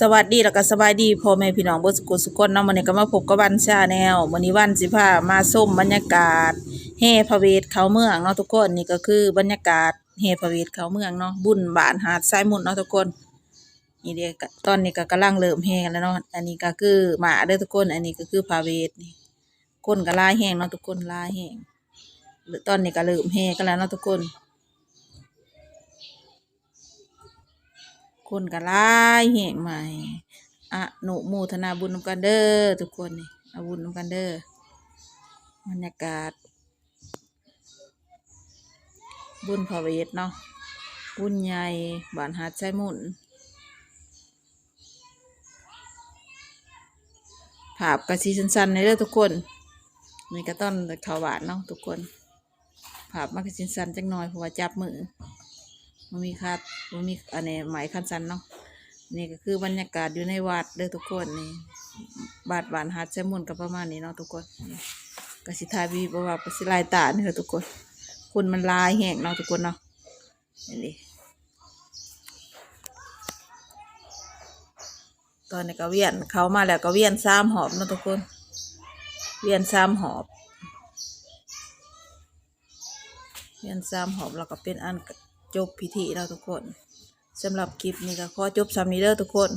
สวัสดีแล้วก็สบายดีพ่อแม่พี่น้องบิดสุสุขคนเนาะมื้อนี้ก็มาพบกับวันชาแนลมื้อนี้วันสิพามาส้มบรรยากาศแห่พระเวทเขาเมืองเนาะทุกคนนี่ก็คือบรรยากาศแห่พระเวทเขาเมืองเนาะบุญบานหาดทรายมุนเนาะทุกคนนี่เด้ก็ตอนนี้ก็กำลังเริ่มแหกันแล้วเนาะอันนี้ก็คือหมาเด้อทุกคน อันนี้ก็คือพระเวทนี่คนก็ลายแห่งเนาะทุกคนลายแห่งหรือตอนนี้ก็เริ่มแหกันแล้วเนาะทุกคน คนก็หลายแห่งใหม่อะหนุโมทนาบุญนำกันเด้อทุกคนนี่เอาบุญนำกันเด้อบรรยากาศ บุญพระเวทเนาะบุญใหญ่บ้านหาดไซมุนภาพกระชีสั้นๆในเด้อทุกคนนี่ก็ต้อนขาวหวานเนาะทุกคนภาพมันกระชีสั้นจังหน่อยเพราะว่าจับมือ มันมีคัดมันมีอันนี้หมายคันสันเนาะนี่ก็คือบรรยากาศอยู่ในวัดเด้อทุกคนนี่บาดบานฮัดแซมุนกับประมาณนี้เนาะทุกคนกสิทายบีบว่าปสิลายตาเนี่ยทุกคนคนมันลายแห้งเนาะทุกคนเนาะนี่ดิตอนนี้ก็เวียนเขามาแล้วก็เวียนสามหอบเนาะทุกคน เวียนสามหอบเรียนซ้ำหอมแล้วก็เป็นอัน จบพิธีแล้วทุกคนสำหรับคลิปนี้ก็ขอจบซ้ำนี้เด้อทุกคน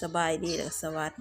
สบายดีและสวัสดี